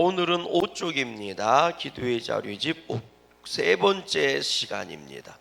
오늘은 5쪽입니다. 기도의 자료집 세 번째 시간입니다.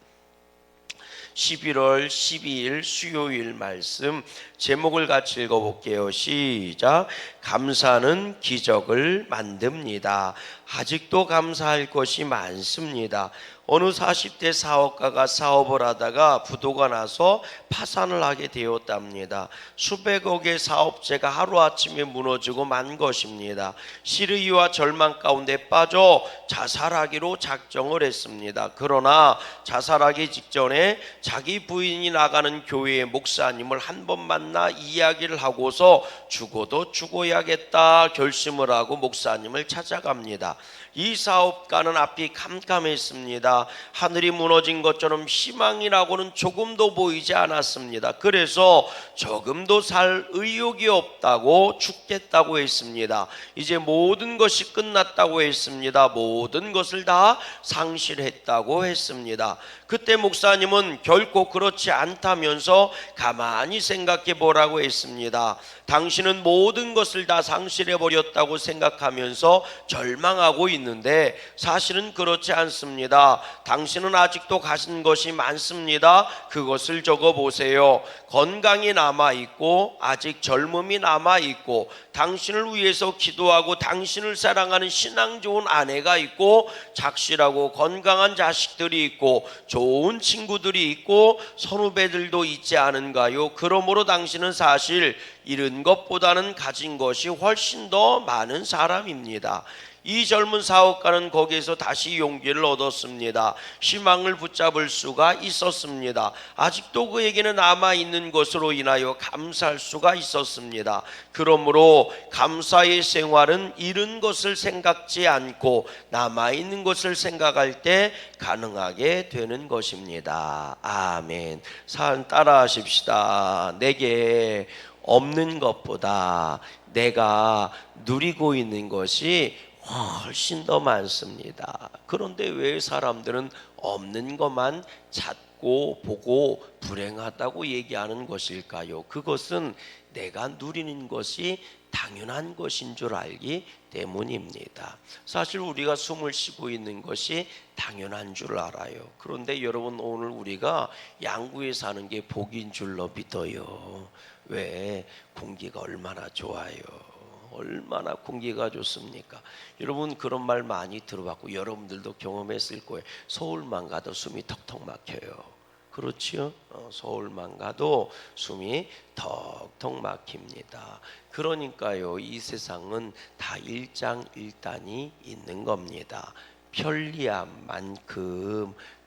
11월 12일 수요일 말씀 제목을 같이 읽어볼게요. 시작. 감사는 기적을 만듭니다. 아직도 감사할 것이 많습니다. 어느 40대 사업가가 사업을 하다가 부도가 나서 파산을 하게 되었답니다. 수백억의 사업체가 하루아침에 무너지고 만 것입니다. 시르이와 절망 가운데 빠져 자살하기로 작정을 했습니다. 그러나 자살하기 직전에 자기 부인이 나가는 교회의 목사님을 한 번 만나 이야기를 하고서 죽어도 죽어야겠다 결심을 하고 목사님을 찾아갑니다. 이 사업가는 앞이 캄캄했습니다. 하늘이 무너진 것처럼 희망이라고는 조금도 보이지 않았습니다. 그래서 조금도 살 의욕이 없다고 죽겠다고 했습니다. 이제 모든 것이 끝났다고 했습니다. 모든 것을 다 상실했다고 했습니다. 그때 목사님은 결코 그렇지 않다면서 가만히 생각해 보라고 했습니다. 당신은 모든 것을 다 상실해 버렸다고 생각하면서 절망하고 있는데 사실은 그렇지 않습니다. 당신은 아직도 가진 것이 많습니다. 그것을 적어 보세요. 건강이 남아 있고 아직 젊음이 남아 있고 당신을 위해서 기도하고 당신을 사랑하는 신앙 좋은 아내가 있고 착실하고 건강한 자식들이 있고 좋은 친구들이 있고 선후배들도 있지 않은가요? 그러므로 당신은 사실 잃은 것보다는 가진 것이 훨씬 더 많은 사람입니다. 이 젊은 사업가는 거기에서 다시 용기를 얻었습니다. 희망을 붙잡을 수가 있었습니다. 아직도 그에게는 남아 있는 것으로 인하여 감사할 수가 있었습니다. 그러므로 감사의 생활은 잃은 것을 생각지 않고 남아 있는 것을 생각할 때 가능하게 되는 것입니다. 아멘. 산 따라하십시다. 내게 없는 것보다 내가 누리고 있는 것이 훨씬 더 많습니다. 그런데 왜 사람들은 없는 것만 찾고 보고 불행하다고 얘기하는 것일까요? 그것은 내가 누리는 것이 당연한 것인 줄 알기 때문입니다. 사실 우리가 숨을 쉬고 있는 것이 당연한 줄 알아요. 그런데 여러분 오늘 우리가 양구에 사는 게 복인 줄로 믿어요. 왜 공기가 얼마나 좋아요. 얼마나 공기가 좋습니까? 여러분 그런 말 많이 들어봤고 여러분들도 경험했을 거예요. 서울만 가도 숨이 턱턱 막혀요. 그렇지요? 어, 서울만 가도 숨이 턱턱 막힙니다. 그러니까요, 이 세상은 다 일장일단이 있는 겁니다. 편리함만큼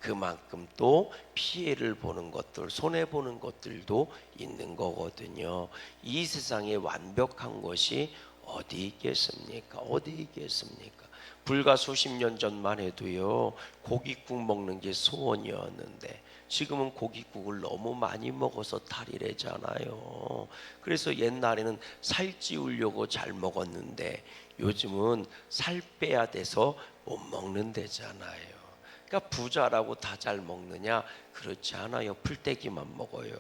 그만큼 또 피해를 보는 것들, 손해 보는 것들도 있는 거거든요. 이 세상에 완벽한 것이 어디 있겠습니까? 어디 있겠습니까? 불과 수십 년 전만 해도요 고깃국 먹는 게 소원이었는데 지금은 고깃국을 너무 많이 먹어서 탈이래잖아요. 그래서 옛날에는 살 찌우려고 잘 먹었는데 요즘은 살 빼야 돼서 못 먹는 데잖아요. 그러니까 부자라고 다 잘 먹느냐? 그렇지 않아요. 풀떼기만 먹어요.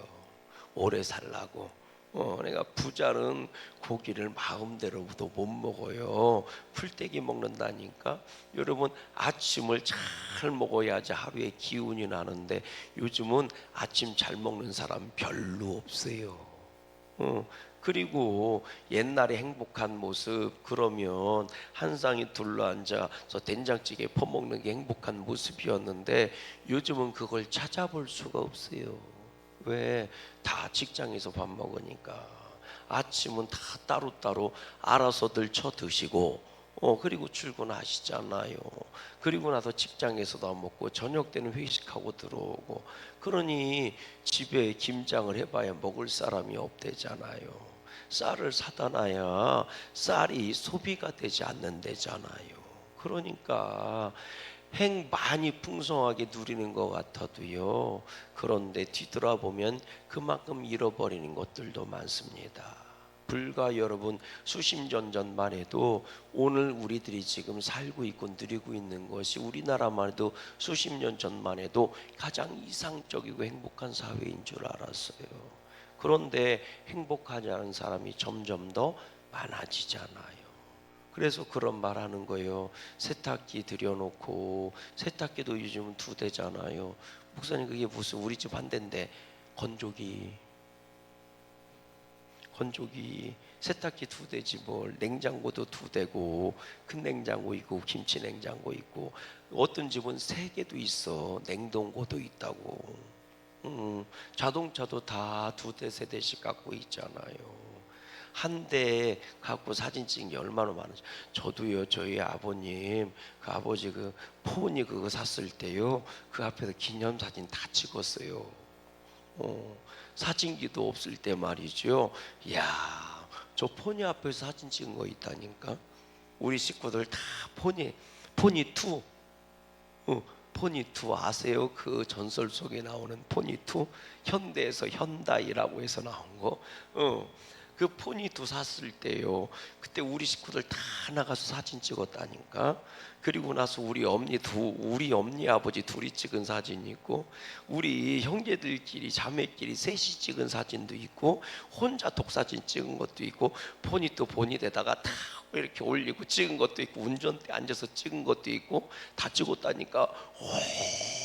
오래 살라고. 어, 내가 부자는 고기를 마음대로도 못 먹어요. 풀떼기 먹는다니까. 여러분 아침을 잘 먹어야지 하루에 기운이 나는데 요즘은 아침 잘 먹는 사람 별로 없어요. 어, 그리고 옛날에 행복한 모습 그러면 한 쌍이 둘러앉아서 된장찌개 퍼먹는 게 행복한 모습이었는데 요즘은 그걸 찾아볼 수가 없어요. 왜? 다 직장에서 밥 먹으니까 아침은 다 따로따로 알아서들 쳐 드시고 어 그리고 출근하시잖아요. 그리고 나서 직장에서도 안 먹고 저녁 때는 회식하고 들어오고 그러니 집에 김장을 해봐야 먹을 사람이 없대잖아요. 쌀을 사다 놔야 쌀이 소비가 되지 않는데잖아요. 그러니까 행 많이 풍성하게 누리는 것 같아도요. 그런데 뒤돌아보면 그만큼 잃어버리는 것들도 많습니다. 불과 여러분 수십 년 전만 해도 오늘 우리들이 지금 살고 있고 누리고 있는 것이 우리나라만 해도 수십 년 전만 해도 가장 이상적이고 행복한 사회인 줄 알았어요. 그런데 행복하지 않은 사람이 점점 더 많아지잖아요. 그래서 그런 말 하는 거예요. 세탁기 들여놓고 세탁기도 요즘은 두 대잖아요. 목사님 그게 무슨 우리 집 한 대인데? 건조기. 건조기. 세탁기 두 대지 뭘. 냉장고도 두 대고 큰 냉장고 있고 김치 냉장고 있고. 어떤 집은 세 개도 있어. 냉동고도 있다고. 음, 자동차도 다 두 대 세 대씩 갖고 있잖아요 한대 갖고 사진 찍는 게 얼마나 많은지 저도요 저희 아버님 그 아버지 그 폰이 그거 샀을 때요 그 앞에서 기념사진 다 찍었어요 어, 사진기도 없을 때 말이죠. 야, 저 포니 앞에서 사진 찍은 거 있다니까. 우리 식구들 다 포니, 포니 투, 어, 포니 투 아세요? 그 전설 속에 나오는 포니 투 현대에서 현다이라고 해서 나온 거. 어, 그 포니 투 샀을 때요. 그때 우리 식구들 다 나가서 사진 찍었다니까. 그리고 나서 우리 엄니 두 우리 엄니 아버지 둘이 찍은 사진이 있고 우리 형제들끼리 자매끼리 셋이 찍은 사진도 있고 혼자 독사진 찍은 것도 있고 폰이 또 본이에다가 다 이렇게 올리고 찍은 것도 있고 운전대 앉아서 찍은 것도 있고 다 찍었다니까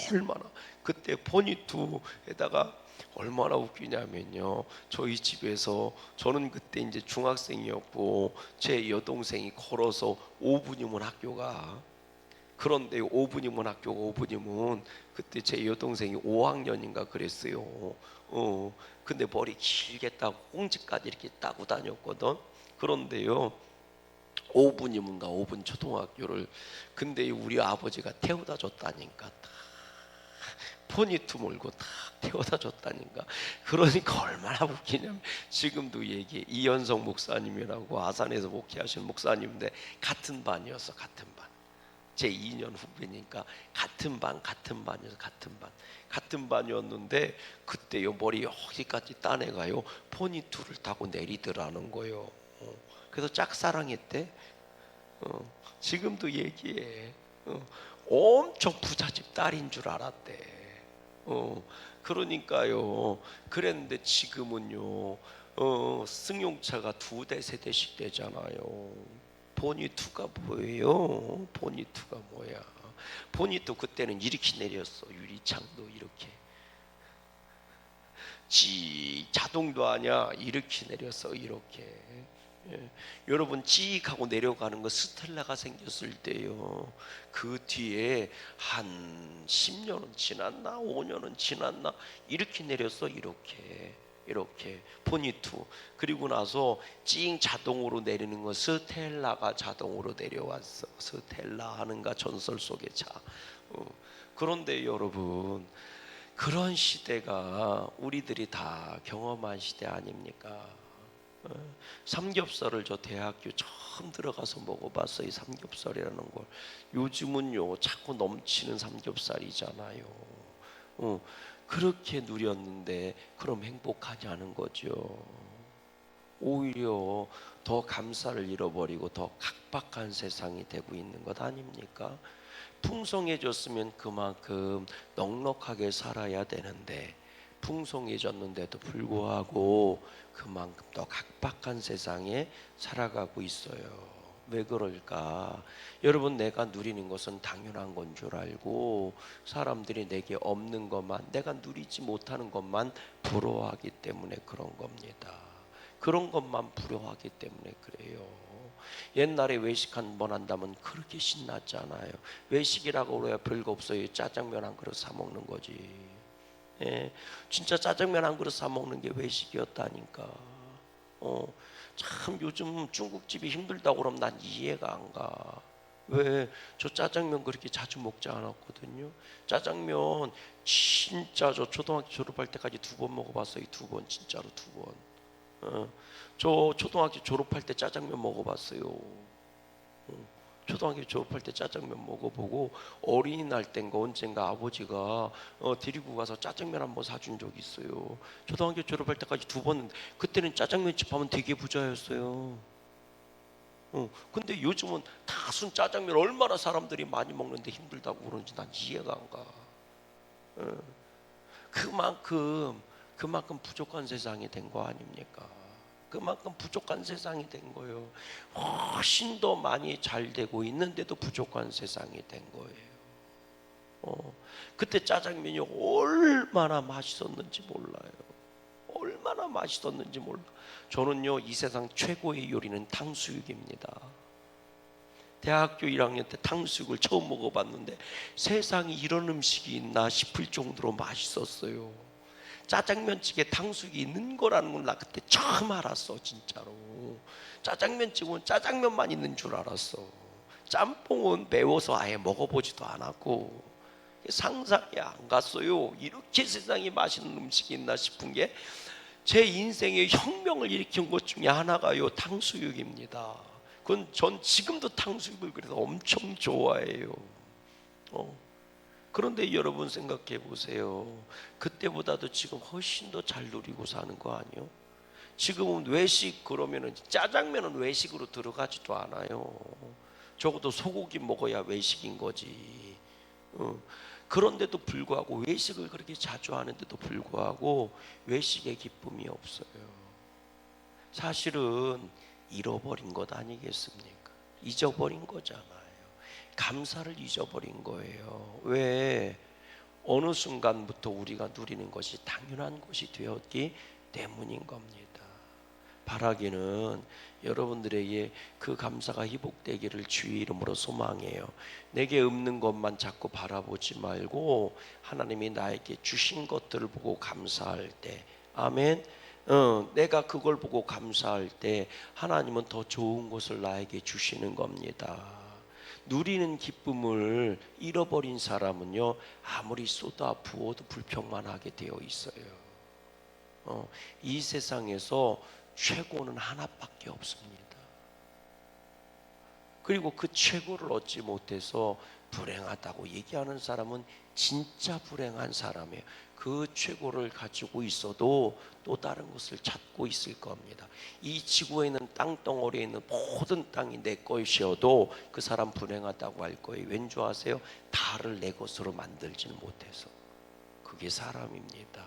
얼마나 그때 포니투에다가 얼마나 웃기냐면요. 저희 집에서 저는 그때 이제 중학생이었고 제 여동생이 걸어서 5분이면 학교가 그런데 5분이면 학교가 5분이면 그때 제 여동생이 5학년인가 그랬어요. 어. 근데 머리 길게 따고 꽁지까지 이렇게 따고 다녔거든. 그런데요. 5분이면가 5분 초등학교를 근데 우리 아버지가 태워다 줬다니까 다 포니투 몰고 다 태워다 줬다니까. 그러니까 얼마나 웃기냐면 지금도 얘기해. 이현성 목사님이라고 아산에서 목회하시는 목사님인데 같은 반이었어 같은 반 제 2년 후배니까 같은 반 같은 반이어서 같은 반. 같은 반이었는데 그때 요 머리 여기까지 따내가요? 포니투를 타고 내리더라는 거예요. 어. 그래서 짝사랑했대. 어. 지금도 얘기해. 어. 엄청 부잣집 딸인 줄 알았대 어, 그러니까요. 그랬는데 지금은요. 어, 승용차가 두 대, 세 대씩 되잖아요. 보니투가 뭐예요? 보니투가 뭐야? 보니투 그때는 이렇게 내렸어. 유리창도 이렇게. 지 자동도 아니야. 이렇게 내렸어. 이렇게. 예. 여러분 찌익 하고 내려가는 거 스텔라가 생겼을 때요. 그 뒤에 한 10년은 지났나 5년은 지났나 이렇게 내렸어 이렇게 이렇게 포니투 그리고 나서 찡 자동으로 내리는 거 스텔라가 자동으로 내려왔어 스텔라 하는가 전설 속의 차 어. 그런데 여러분 그런 시대가 우리들이 다 경험한 시대 아닙니까? 삼겹살을 저 대학교 처음 들어가서 먹어봤어요. 이 삼겹살이라는 걸. 요즘은요 자꾸 넘치는 삼겹살이잖아요. 어, 그렇게 누렸는데 그럼 행복하냐는 거죠. 오히려 더 감사를 잃어버리고 더 각박한 세상이 되고 있는 것 아닙니까? 풍성해졌으면 그만큼 넉넉하게 살아야 되는데 풍성해졌는데도 불구하고 그만큼 더 각박한 세상에 살아가고 있어요. 왜 그럴까? 여러분 내가 누리는 것은 당연한 건 줄 알고 사람들이 내게 없는 것만 내가 누리지 못하는 것만 부러워하기 때문에 그런 겁니다. 그런 것만 부러워하기 때문에 그래요. 옛날에 외식 한 번 한다면 그렇게 신났잖아요. 외식이라고 그래야 별거 없어요. 짜장면 한 그릇 사 먹는 거지. 예, 진짜 짜장면 한 그릇 사 먹는 게 외식이었다니까. 어, 참 요즘 중국집이 힘들다고 그러면 난 이해가 안 가. 왜 저 짜장면 그렇게 자주 먹지 않았거든요. 짜장면 진짜 저 초등학교 졸업할 때까지 두 번 먹어봤어요. 두 번 진짜로 두 번. 어, 저 초등학교 졸업할 때 짜장면 먹어봤어요. 어. 초등학교 졸업할 때 짜장면 먹어보고 어린이날 땐가 언젠가 아버지가 어, 데리고 가서 짜장면 한번 사준 적이 있어요. 초등학교 졸업할 때까지 두 번. 그때는 짜장면집 하면 되게 부자였어요. 어, 근데 요즘은 다순 짜장면 얼마나 사람들이 많이 먹는데 힘들다고 그러는지 난 이해가 안 가. 어, 그만큼 그만큼 부족한 세상이 된 거 아닙니까? 그만큼 부족한 세상이 된 거예요. 훨씬 더 많이 잘 되고 있는데도 부족한 세상이 된 거예요. 어, 그때 짜장면이 얼마나 맛있었는지 몰라요. 얼마나 맛있었는지 몰라. 저는요 이 세상 최고의 요리는 탕수육입니다. 대학교 1학년 때 탕수육을 처음 먹어봤는데 세상에 이런 음식이 있나 싶을 정도로 맛있었어요. 짜장면찌개 탕수육이 있는 거라는 걸 나 그때 처음 알았어 진짜로. 짜장면찌개는 짜장면만 있는 줄 알았어. 짬뽕은 매워서 아예 먹어보지도 않았고 상상이 안 갔어요. 이렇게 세상에 맛있는 음식이 있나 싶은 게 제 인생의 혁명을 일으킨 것 중에 하나가요 탕수육입니다. 그건 전 지금도 탕수육을 그래서 엄청 좋아해요. 어. 그런데 여러분 생각해 보세요. 그때보다도 지금 훨씬 더 잘 누리고 사는 거 아니요? 지금은 외식 그러면은 짜장면은 외식으로 들어가지도 않아요. 적어도 소고기 먹어야 외식인 거지. 어. 그런데도 불구하고 외식을 그렇게 자주 하는데도 불구하고 외식의 기쁨이 없어요. 사실은 잃어버린 것 아니겠습니까? 잊어버린 거잖아요. 감사를 잊어버린 거예요. 왜? 어느 순간부터 우리가 누리는 것이 당연한 것이 되었기 때문인 겁니다. 바라기는 여러분들에게 그 감사가 회복되기를 주의 이름으로 소망해요. 내게 없는 것만 자꾸 바라보지 말고 하나님이 나에게 주신 것들을 보고 감사할 때, 아멘. 어, 내가 그걸 보고 감사할 때 하나님은 더 좋은 것을 나에게 주시는 겁니다. 누리는 기쁨을 잃어버린 사람은요 아무리 쏟아 부어도 불평만 하게 되어 있어요. 어, 이 세상에서 최고는 하나밖에 없습니다. 그리고 그 최고를 얻지 못해서 불행하다고 얘기하는 사람은 진짜 불행한 사람이에요. 그 최고를 가지고 있어도 또 다른 것을 찾고 있을 겁니다. 이 지구에 있는 땅덩어리에 있는 모든 땅이 내 것이어도 그 사람 불행하다고 할 거예요. 왠지 아세요? 다를 내 것으로 만들지는 못해서. 그게 사람입니다.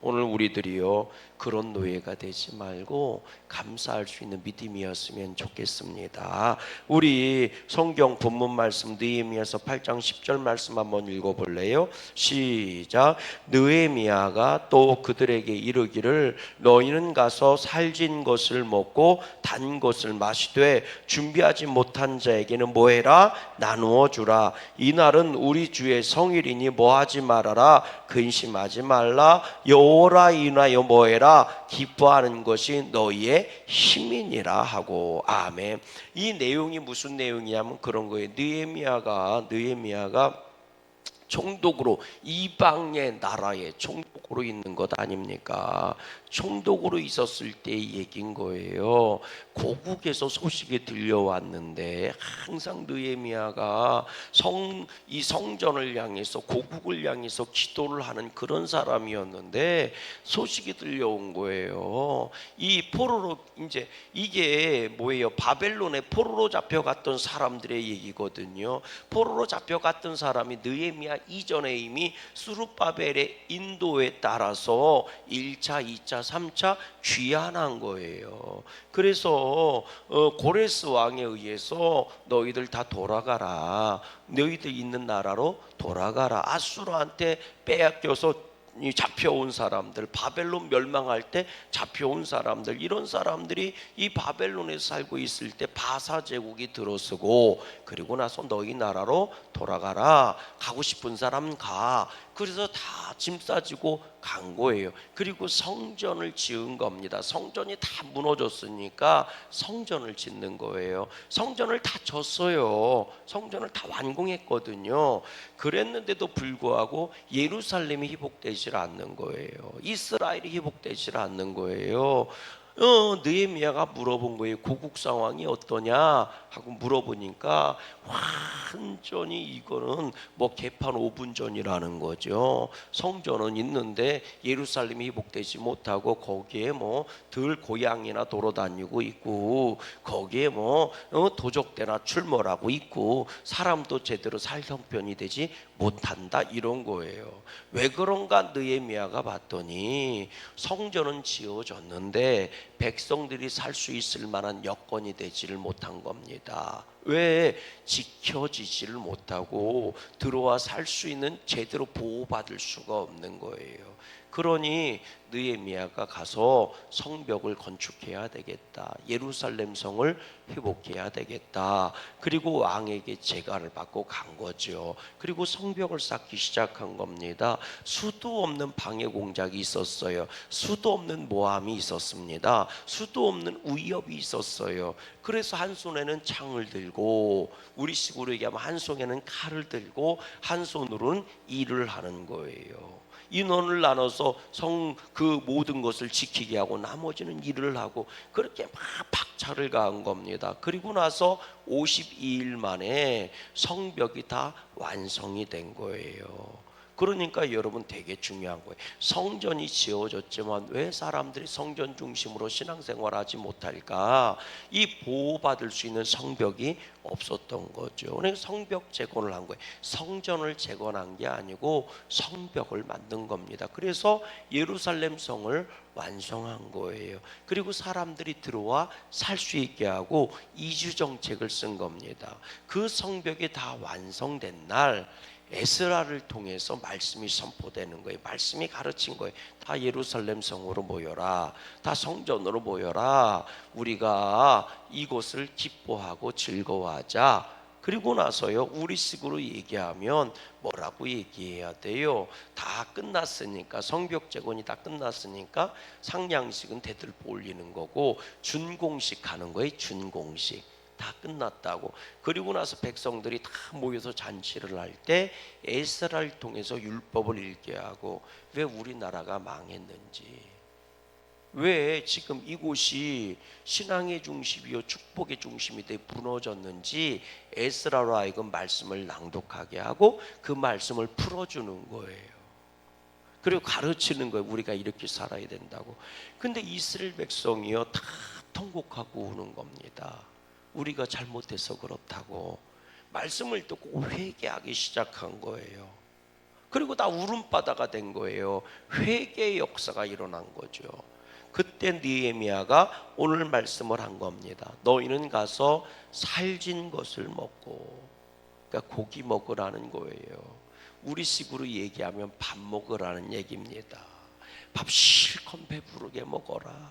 오늘 우리들이요 그런 노예가 되지 말고 감사할 수 있는 믿음이었으면 좋겠습니다. 우리 성경 본문 말씀 느헤미야서 8장 10절 말씀 한번 읽어 볼래요? 시작. 느헤미야가 또 그들에게 이르기를 너희는 가서 살진 것을 먹고 단 것을 마시되 준비하지 못한 자에게는 뭐해라 나누어 주라. 이날은 우리 주의 성일이니 뭐하지 말아라 근심하지 말라 여호라 인하여 뭐해라 기뻐하는 것이 너희의 힘이니라 하고 아멘. 이 내용이 무슨 내용이냐면 그런 거예요. 느헤미야가 느헤미야가 총독으로 이방의 나라에 총독으로 있는 것 아닙니까? 총독으로 있었을 때의 얘긴 거예요. 고국에서 소식이 들려왔는데 항상 느헤미야가 성 이 성전을 향해서 고국을 향해서 기도를 하는 그런 사람이었는데 소식이 들려온 거예요. 이 포로로 이제 이게 뭐예요? 바벨론에 포로로 잡혀갔던 사람들의 얘기거든요. 포로로 잡혀갔던 사람이 느헤미야 이전에 이미 수르바벨의 인도에 따라서 1차, 2차, 3차 귀환한 거예요. 그래서 어, 고레스 왕에 의해서 너희들 다 돌아가라. 너희들 있는 나라로 돌아가라. 아수르한테 빼앗겨서 이 잡혀온 사람들, 바벨론 멸망할 때 잡혀온 사람들, 이런 사람들이 이 바벨론에 살고 있을 때 바사 제국이 들어서고 그리고 나서 너희 나라로 돌아가라. 가고 싶은 사람 가. 그래서 다 짐 싸지고 간 거예요. 그리고 성전을 지은 겁니다. 성전이 다 무너졌으니까 성전을 짓는 거예요. 성전을 다 졌어요. 성전을 다 완공했거든요. 그랬는데도 불구하고 예루살렘이 회복되질 않는 거예요. 이스라엘이 회복되질 않는 거예요. 어, 느헤미야가 물어본 거예요. 고국 상황이 어떠냐 하고 물어보니까 완전히 이거는 뭐 개판 5분 전이라는 거죠. 성전은 있는데 예루살렘이 회복되지 못하고 거기에 뭐 들 고양이나 돌아다니고 있고 거기에 뭐 어, 도적대나 출몰하고 있고 사람도 제대로 살 형편이 되지 못한다 이런 거예요. 왜 그런가 느헤미야가 봤더니 성전은 지어졌는데 백성들이 살 수 있을 만한 여건이 되지를 못한 겁니다. 왜 지켜지지를 못하고 들어와 살 수 있는 제대로 보호받을 수가 없는 거예요. 그러니 느헤미야가 가서 성벽을 건축해야 되겠다. 예루살렘 성을 회복해야 되겠다. 그리고 왕에게 재가를 받고 간 거죠. 그리고 성벽을 쌓기 시작한 겁니다. 수도 없는 방해 공작이 있었어요. 수도 없는 모함이 있었습니다. 수도 없는 위협이 있었어요. 그래서 한 손에는 창을 들고 우리식으로 얘기하면 한 손에는 칼을 들고 한 손으로는 일을 하는 거예요. 인원을 나눠서 성 그 모든 것을 지키게 하고 나머지는 일을 하고 그렇게 막 박차를 가한 겁니다. 그리고 나서 52일 만에 성벽이 다 완성이 된 거예요. 그러니까 여러분 되게 중요한 거예요. 성전이 지어졌지만 왜 사람들이 성전 중심으로 신앙생활하지 못할까? 이 보호받을 수 있는 성벽이 없었던 거죠. 그러니까 성벽 재건을 한 거예요. 성전을 재건한 게 아니고 성벽을 만든 겁니다. 그래서 예루살렘 성을 완성한 거예요. 그리고 사람들이 들어와 살 수 있게 하고 이주 정책을 쓴 겁니다. 그 성벽이 다 완성된 날 에스라를 통해서 말씀이 선포되는 거예요. 말씀이 가르친 거예요. 다 예루살렘 성으로 모여라. 다 성전으로 모여라. 우리가 이곳을 기뻐하고 즐거워 하자. 그리고 나서요. 우리식으로 얘기하면 뭐라고 얘기해야 돼요? 다 끝났으니까 성벽 재건이 다 끝났으니까 상냥식은 대들보 올리는 거고 준공식 하는 거예요. 준공식. 다 끝났다고. 그리고 나서 백성들이 다 모여서 잔치를 할 때 에스라를 통해서 율법을 읽게 하고 왜 우리나라가 망했는지. 왜 지금 이곳이 신앙의 중심이요 축복의 중심이 돼 무너졌는지 에스라로 하여금 말씀을 낭독하게 하고 그 말씀을 풀어주는 거예요. 그리고 가르치는 거예요. 우리가 이렇게 살아야 된다고. 근데 이스라엘 백성이요 다 통곡하고 우는 겁니다. 우리가 잘못해서 그렇다고 말씀을 듣고 회개하기 시작한 거예요. 그리고 다 울음바다가 된 거예요. 회개의 역사가 일어난 거죠. 그때 느헤미야가 오늘 말씀을 한 겁니다. 너희는 가서 살진 것을 먹고 그러니까 고기 먹으라는 거예요. 우리식으로 얘기하면 밥 먹으라는 얘기입니다. 밥 실컷 배부르게 먹어라.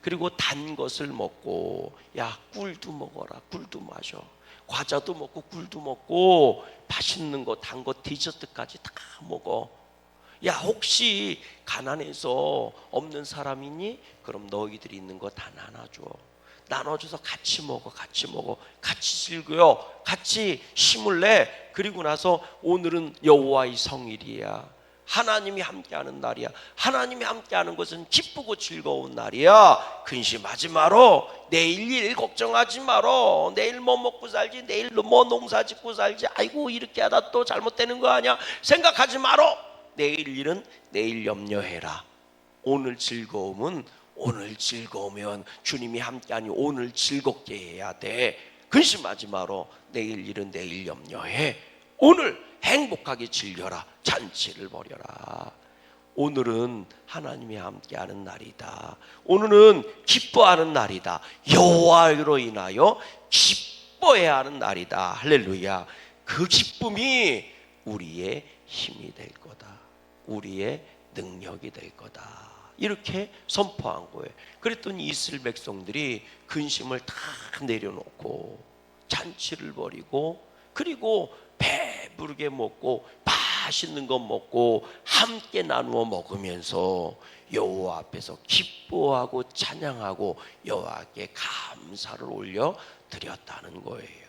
그리고 단 것을 먹고 야 꿀도 먹어라. 꿀도 마셔. 과자도 먹고 꿀도 먹고 맛있는 거 단 거 디저트까지 다 먹어. 야 혹시 가난해서 없는 사람이니? 그럼 너희들이 있는 거 다 나눠줘. 나눠줘서 같이 먹어, 같이 먹어, 같이 즐겨요, 같이 내. 그리고 나서 오늘은 여호와의 성일이야. 하나님이 함께하는 날이야. 하나님이 함께하는 것은 기쁘고 즐거운 날이야. 근심하지 마로. 내일 일 걱정하지 마로. 내일 뭐 먹고 살지. 내일 뭐 농사 짓고 살지. 아이고 이렇게 하다 또 잘못되는 거 아니야. 생각하지 마로. 내일 일은 내일 염려해라. 오늘 즐거움은 오늘 즐거우면 주님이 함께하니 오늘 즐겁게 해야 돼. 근심하지 마로. 내일 일은 내일 염려해. 오늘 행복하게 즐겨라. 잔치를 벌여라. 오늘은 하나님이 함께하는 날이다. 오늘은 기뻐하는 날이다. 여호와로 인하여 기뻐해야 하는 날이다. 할렐루야. 그 기쁨이 우리의 힘이 될 거다. 우리의 능력이 될 거다. 이렇게 선포한 거예요. 그랬더니 이스라엘 백성들이 근심을 다 내려놓고 잔치를 벌이고 그리고 배부르게 먹고 맛있는 거 먹고 함께 나누어 먹으면서 여호와 앞에서 기뻐하고 찬양하고 여호와께 감사를 올려 드렸다는 거예요.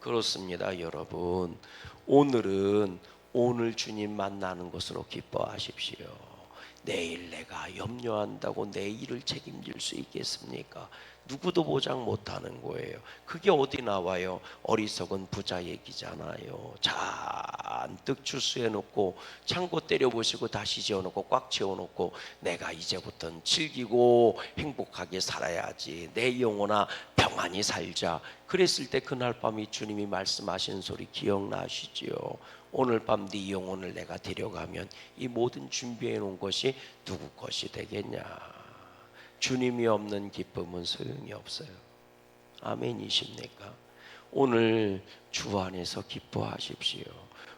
그렇습니다, 여러분. 오늘은 오늘 주님 만나는 것으로 기뻐하십시오. 내일 내가 염려한다고 내 일을 책임질 수 있겠습니까? 누구도 보장 못하는 거예요. 그게 어디 나와요? 어리석은 부자 얘기잖아요. 잔뜩 추수해 놓고 창고 때려 보시고 다시 지어 놓고 꽉 채워 놓고 내가 이제부터는 즐기고 행복하게 살아야지. 내 영혼아 평안히 살자. 그랬을 때 그날 밤이 주님이 말씀하신 소리 기억나시지요? 오늘 밤 네 영혼을 내가 데려가면 이 모든 준비해 놓은 것이 누구 것이 되겠냐? 주님이 없는 기쁨은 소용이 없어요. 아멘이십니까? 오늘 주 안에서 기뻐하십시오.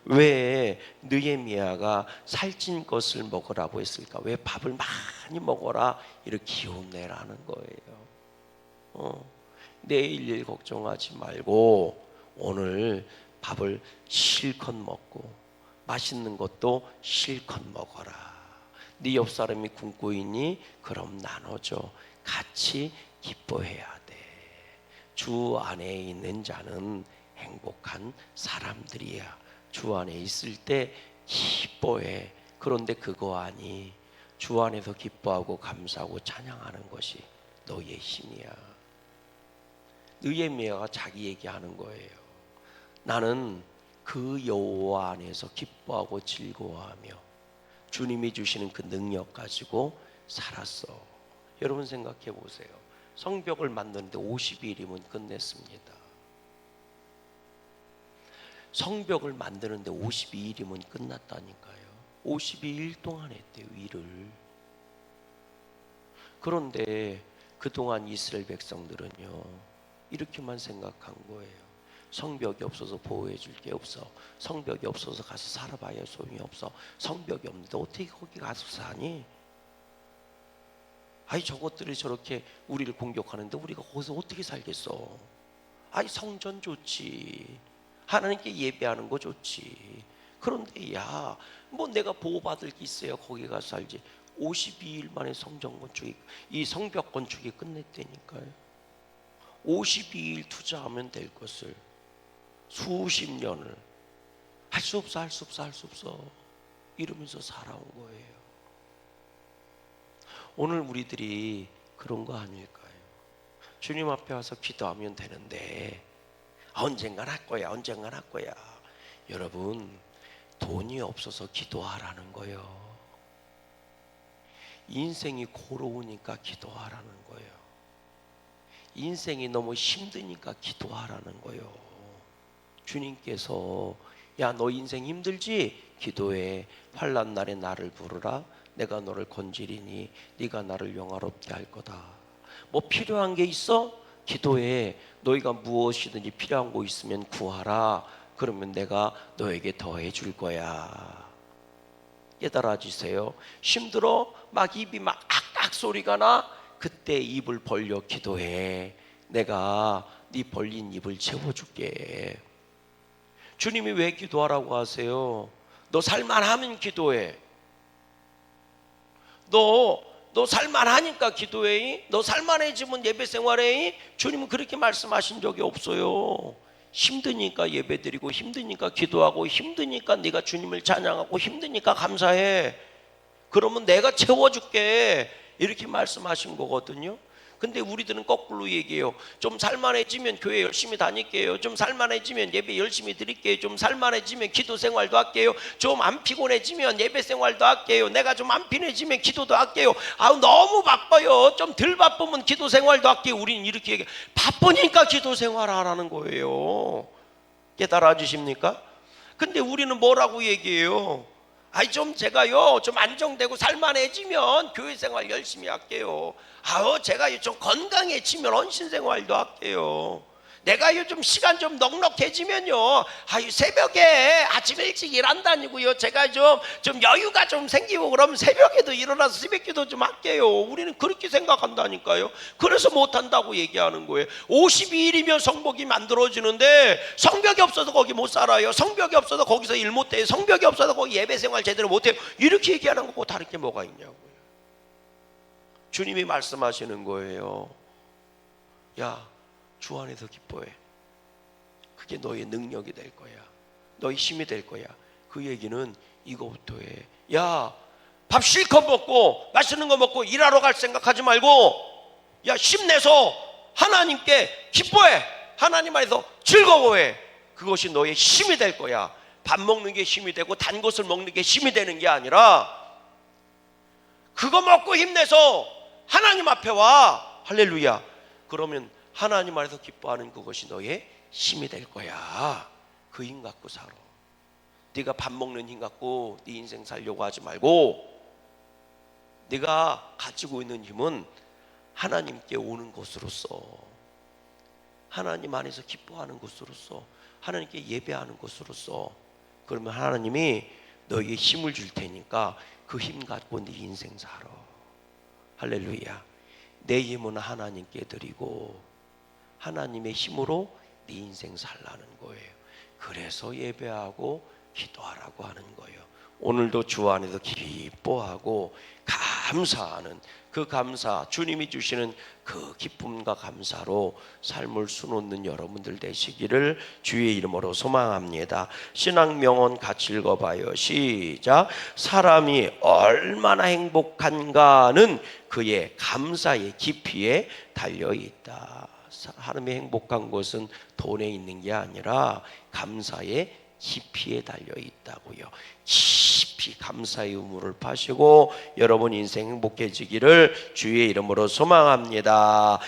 왜 느헤미야가 살찐 것을 먹으라고 했을까? 왜 밥을 많이 먹어라 이렇게 기운 내라는 거예요. 어, 내일 일 걱정하지 말고 오늘 밥을 실컷 먹고 맛있는 것도 실컷 먹어라. 네 옆 사람이 굶고 있니? 그럼 나눠줘. 같이 기뻐해야 돼. 주 안에 있는 자는 행복한 사람들이야. 주 안에 있을 때 기뻐해. 그런데 그거 아니. 주 안에서 기뻐하고 감사하고 찬양하는 것이 너의 힘이야. 느헤미야가 자기 얘기하는 거예요. 나는 그 여호와 안에서 기뻐하고 즐거워하며 주님이 주시는 그 능력 가지고 살았어. 여러분 생각해 보세요. 성벽을 만드는데 50일이면 끝냈습니다. 성벽을 만드는데 52일이면 끝났다니까요. 52일 동안 했대요, 일을. 그런데 그동안 이스라엘 백성들은요, 이렇게만 생각한 거예요. 성벽이 없어서 보호해 줄 게 없어. 성벽이 없어서 가서 살아봐야 소용이 없어. 성벽이 없는데 어떻게 거기 가서 사니? 아이 저것들이 저렇게 우리를 공격하는데 우리가 거기서 어떻게 살겠어? 아이 성전 좋지. 하나님께 예배하는 거 좋지. 그런데 야, 뭐 내가 보호받을 게 있어야 거기 가서 살지. 52일 만에 성전 건축이 이 성벽 건축이 끝냈다니까요. 52일 투자하면 될 것을 수십 년을 할 수 없어 할 수 없어 할 수 없어 이러면서 살아온 거예요. 오늘 우리들이 그런 거 아닐까요? 주님 앞에 와서 기도하면 되는데 언젠간 할 거야 언젠간 할 거야 여러분 돈이 없어서 기도하라는 거예요. 인생이 고로우니까 기도하라는 거예요. 인생이 너무 힘드니까 기도하라는 거예요. 주님께서 야 너 인생 힘들지? 기도해 환난 날에 나를 부르라 내가 너를 건지리니 네가 나를 영화롭게 할 거다. 뭐 필요한 게 있어? 기도해 너희가 무엇이든지 필요한 거 있으면 구하라. 그러면 내가 너에게 더해 줄 거야. 깨달아 주세요. 힘들어 막 입이 막 악악 소리가 나 그때 입을 벌려 기도해. 내가 네 벌린 입을 채워줄게. 주님이 왜 기도하라고 하세요? 너 살만하면 기도해. 너, 너 살만하니까 기도해. 너 살만해지면 예배 생활해. 주님은 그렇게 말씀하신 적이 없어요. 힘드니까 예배 드리고 힘드니까 기도하고 힘드니까 네가 주님을 찬양하고 힘드니까 감사해. 그러면 내가 채워줄게. 이렇게 말씀하신 거거든요. 근데 우리들은 거꾸로 얘기해요. 좀 살만해지면 교회 열심히 다닐게요. 좀 살만해지면 예배 열심히 드릴게요. 좀 살만해지면 기도 생활도 할게요. 좀 안 피곤해지면 예배 생활도 할게요. 내가 좀 안 피곤해지면 기도도 할게요. 아우 너무 바빠요. 좀 덜 바쁘면 기도 생활도 할게요. 우리는 이렇게 얘기해. 바쁘니까 기도 생활하라는 거예요. 깨달아 주십니까? 근데 우리는 뭐라고 얘기해요? 아이 좀 제가요 좀 안정되고 살만해지면 교회 생활 열심히 할게요. 아우 제가 좀 건강해지면 헌신 생활도 할게요. 내가 요즘 시간 좀 넉넉해지면요. 아유 새벽에 아침 일찍 일안 다니고요. 제가 좀 좀 여유가 좀 생기고 그러면 새벽에도 일어나서 새벽 기도 좀 할게요. 우리는 그렇게 생각한다니까요. 그래서 못 한다고 얘기하는 거예요. 52일이면 성벽이 만들어지는데 성벽이 없어서 거기 못 살아요. 성벽이 없어서 거기서 일 못 해요. 성벽이 없어서 거기 예배 생활 제대로 못 해요. 이렇게 얘기하는 거고 다른 게 뭐가 있냐고요. 주님이 말씀하시는 거예요. 야, 주 안에서 기뻐해. 그게 너의 능력이 될 거야. 너의 힘이 될 거야. 그 얘기는 이거부터 해. 야, 밥 실컷 먹고 맛있는 거 먹고 일하러 갈 생각하지 말고 야, 힘내서 하나님께 기뻐해. 하나님 안에서 즐거워해. 그것이 너의 힘이 될 거야. 밥 먹는 게 힘이 되고 단 것을 먹는 게 힘이 되는 게 아니라 그거 먹고 힘내서 하나님 앞에 와. 할렐루야. 그러면 하나님 안에서 기뻐하는 그것이 너의 힘이 될 거야. 그 힘 갖고 살아. 네가 밥 먹는 힘 갖고 네 인생 살려고 하지 말고 네가 가지고 있는 힘은 하나님께 오는 것으로서 하나님 안에서 기뻐하는 것으로서 하나님께 예배하는 것으로서 그러면 하나님이 너에게 힘을 줄 테니까 그 힘 갖고 네 인생 살아. 할렐루야. 내 힘은 하나님께 드리고 하나님의 힘으로 네 인생 살라는 거예요. 그래서 예배하고 기도하라고 하는 거예요. 오늘도 주 안에서 기뻐하고 감사하는 그 감사, 주님이 주시는 그 기쁨과 감사로 삶을 수놓는 여러분들 되시기를 주의 이름으로 소망합니다. 신앙 명언 같이 읽어봐요. 시작. 사람이 얼마나 행복한가는 그의 감사의 깊이에 달려 있다. 사람이 행복한 것은 돈에 있는 게 아니라 감사의 깊이에 달려 있다고요. 깊이 감사의 의무를 파시고 여러분 인생 행복해지기를 주의 이름으로 소망합니다.